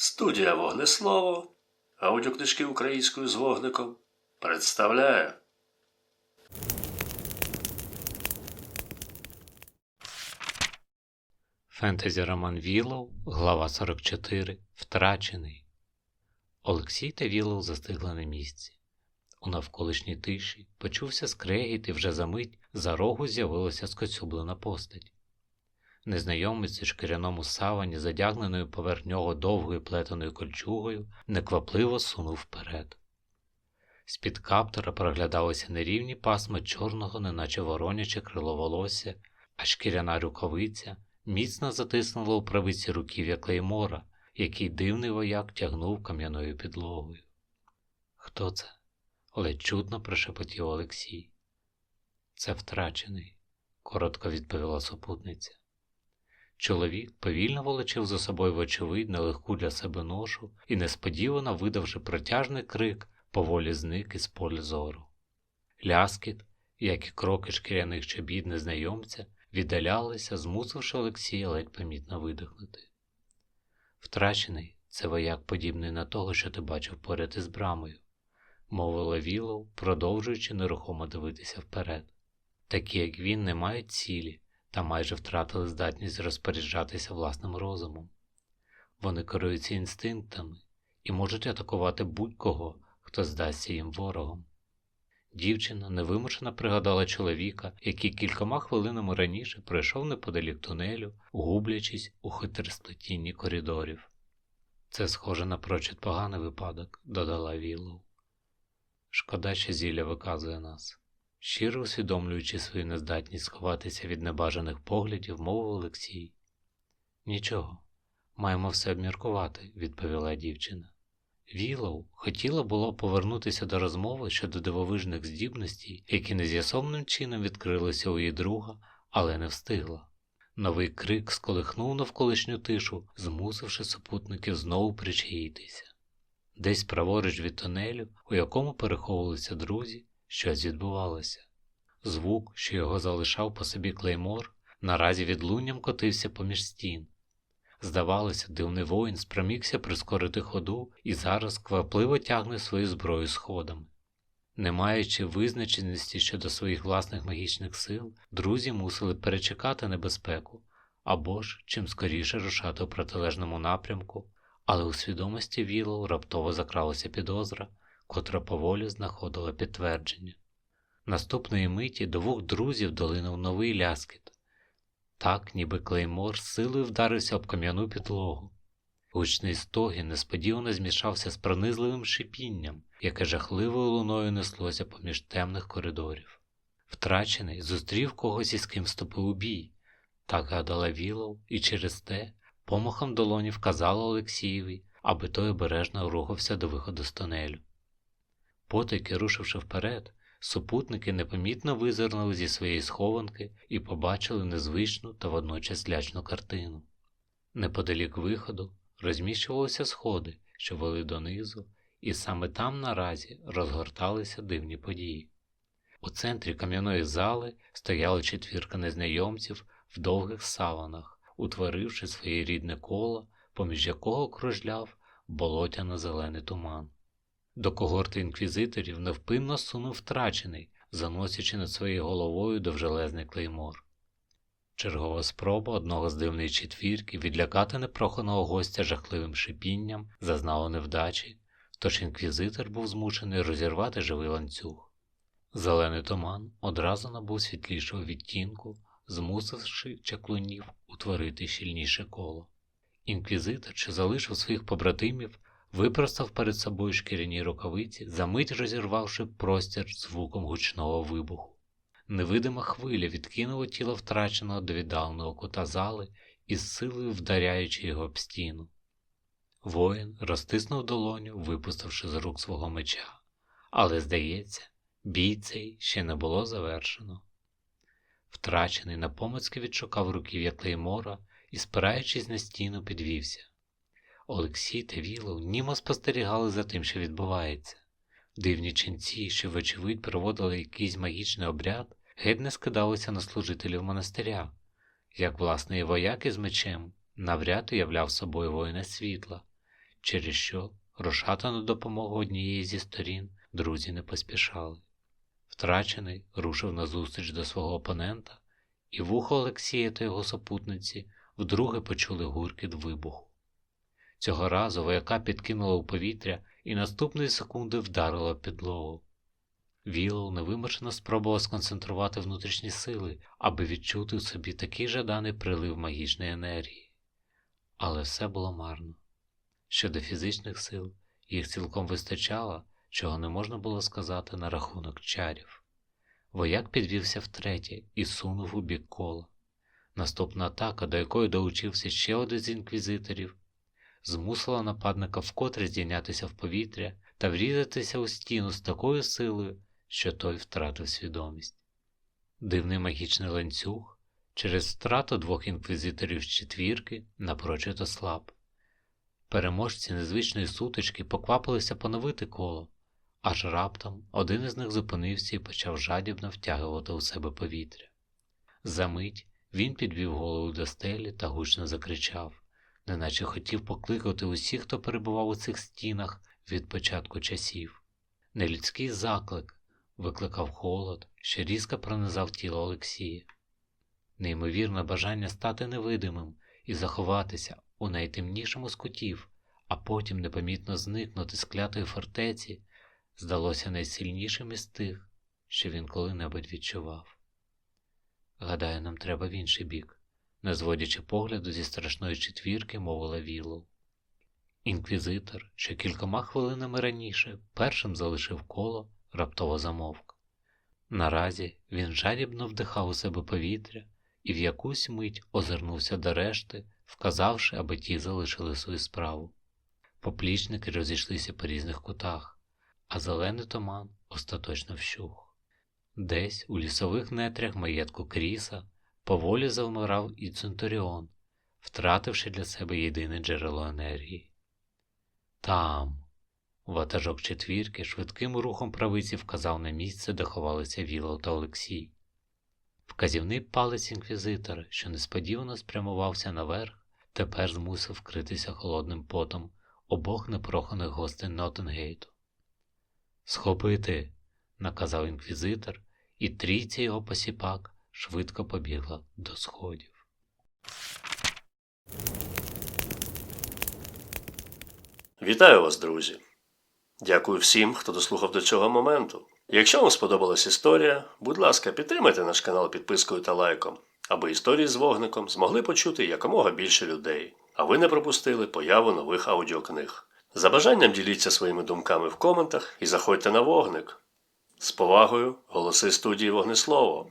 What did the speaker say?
Студія Вогнеслово, аудіокнижки українською з вогником представляє. Фентезі Роман Віллоу, глава 44. Втрачений. Олексій та Віллоу застигли на місці. У навколишній тиші почувся скрегіт і вже за мить за рогу з'явилася скоцюблена постать. Незнайомець у шкіряному савані, задягненою поверх нього довгою плетеною кольчугою, неквапливо сунув вперед. З-під каптора проглядалися нерівні пасма чорного, неначе вороняче крило волосся, а шкіряна рукавиця міцно затиснула у правиці руків'я клеймора, який дивний вояк тягнув кам'яною підлогою. Хто це? ледь чутно прошепотів Олексій. Це втрачений, коротко відповіла супутниця. Чоловік повільно волочив за собою вочевидь нелегку для себе ношу і, несподівано видавши протяжний крик, поволі зник із поля зору. Ляскіт, як і кроки шкіряних чобіт незнайомця, віддалялися, змусивши Олексія ледь помітно видихнути. Втрачений це вояк подібний на того, що ти бачив поряд із брамою, мовила Вілов, продовжуючи нерухомо дивитися вперед. Такі, як він, не мають цілі та майже втратили здатність розпоряджатися власним розумом. Вони керуються інстинктами і можуть атакувати будь-кого, хто здасться їм ворогом. Дівчина невимушено пригадала чоловіка, який кількома хвилинами раніше пройшов неподалік тунелю, гублячись у хитросплетінні коридорів. Це схоже на прочит поганий випадок, додала Віллоу. Шкода, що зілля виказує нас. Щиро усвідомлюючи свою нездатність сховатися від небажаних поглядів, мовив Олексій. Нічого, маємо все обміркувати, відповіла дівчина. Вілоу хотіла було повернутися до розмови щодо дивовижних здібностей, які нез'ясовним чином відкрилися у її друга, але не встигла. Новий крик сколихнув навколишню тишу, змусивши супутників знову причаїтися. Десь праворуч від тунелю, у якому переховувалися друзі, щось відбувалося. Звук, що його залишав по собі клеймор, наразі відлунням котився поміж стін. Здавалося, дивний воїн спромігся прискорити ходу і зараз квапливо тягне свою зброю сходами. Не маючи визначеності щодо своїх власних магічних сил, друзі мусили перечекати небезпеку або ж чим скоріше рушати у протилежному напрямку, але у свідомості Вілоу раптово закралася підозра, котра поволі знаходила підтвердження. Наступної миті до двох друзів долинув новий ляскіт. Так, ніби клеймор силою вдарився об кам'яну підлогу. Гучний стогін несподівано змішався з пронизливим шипінням, яке жахливою луною неслося поміж темних коридорів. Втрачений зустрів когось із ким вступив у бій, так гадала Вілов, і через те помахом долоні вказала Олексієві, аби той обережно рухався до виходу з тунелю. Потайки, рушивши вперед, Супутники непомітно визирнули зі своєї схованки і побачили незвичну та водночас лячну картину. Неподалік виходу розміщувалися сходи, що вели донизу, і саме там наразі розгорталися дивні події. У центрі кам'яної зали стояла четвірка незнайомців в довгих саванах, утворивши своє рідне коло, поміж якого кружляв болотяно-зелений туман. До когорти інквізиторів невпинно сунув втрачений, заносячи над своєю головою довжелезний клеймор. Чергова спроба одного з дивної четвірки відлякати непроханого гостя жахливим шипінням зазнала невдачі, тож інквізитор був змушений розірвати живий ланцюг. Зелений туман одразу набув світлішого відтінку, змусивши чаклунів утворити щільніше коло. Інквізитор, що залишив своїх побратимів, випростав перед собою шкіряні рукавиці, замить розірвавши простір звуком гучного вибуху. Невидима хвиля відкинула тіло втраченого до віддаленого кута зали із силою вдаряючи його об стіну. Воїн розтиснув долоню, випустивши з рук свого меча, але, здається, бій цей ще не було завершено. Втрачений напомацьки відшукав руків'я Клеймора і, спираючись на стіну, підвівся. Олексій та Вілов німо спостерігали за тим, що відбувається. Дивні ченці, що, вочевидь, проводили якийсь магічний обряд, геть не скидалися на служителів монастиря, як власний вояк із мечем навряд уявляв собою воїна світла, через що рушати на допомогу однієї зі сторін друзі не поспішали. Втрачений рушив назустріч до свого опонента, і вухо Олексія та його супутниці вдруге почули гуркіт вибуху. Цього разу вояка підкинула у повітря і наступної секунди вдарила підлогу. Вілл невимушено спробував сконцентрувати внутрішні сили, аби відчути у собі такий жаданий прилив магічної енергії. Але все було марно. Щодо фізичних сил, їх цілком вистачало, чого не можна було сказати на рахунок чарів. Вояк підвівся втретє і сунув у бік кола. Наступна атака, до якої долучився ще один з інквізиторів, змусила нападника вкотре здійнятися в повітря та врізатися у стіну з такою силою, що той втратив свідомість. Дивний магічний ланцюг через втрату двох інквізиторів з четвірки напрочуд ослаб. Переможці незвичної сутички поквапилися поновити коло, аж раптом один із них зупинився і почав жадібно втягувати у себе повітря. Замить він підвів голову до стелі та гучно закричав, неначе хотів покликати усіх, хто перебував у цих стінах від початку часів. Нелюдський заклик викликав холод, що різко пронизав тіло Олексія. Неймовірне бажання стати невидимим і заховатися у найтемнішому з кутів, а потім непомітно зникнути з клятої фортеці, здалося найсильнішим із тих, що він коли-небудь відчував. Гадаю, нам треба в інший бік, не зводячи погляду зі страшної четвірки, мовила Віллоу. Інквізитор, що кількома хвилинами раніше першим залишив коло, раптово замовк. Наразі він жадібно вдихав у себе повітря і в якусь мить озирнувся до решти, вказавши, аби ті залишили свою справу. Поплічники розійшлися по різних кутах, а зелений туман остаточно вщух. Десь у лісових нетрях маєтку Кріса поволі завмирав і Центуріон, втративши для себе єдине джерело енергії. Там. Ватажок четвірки швидким рухом правиці вказав на місце, де ховалися Віло та Олексій. Вказівний палець інквізитора, що несподівано спрямувався наверх, тепер змусив вкритися холодним потом обох непроханих гостей Нотенгейту. Схопити, наказав інквізитор, і трійця його посіпак швидко побігла до сходів. Вітаю вас, друзі! Дякую всім, хто дослухав до цього моменту. Якщо вам сподобалась історія, будь ласка, підтримайте наш канал підпискою та лайком, аби історії з вогником змогли почути якомога більше людей, а ви не пропустили появу нових аудіокниг. За бажанням діліться своїми думками в коментах і заходьте на вогник. З повагою, голоси студії Вогнеслово.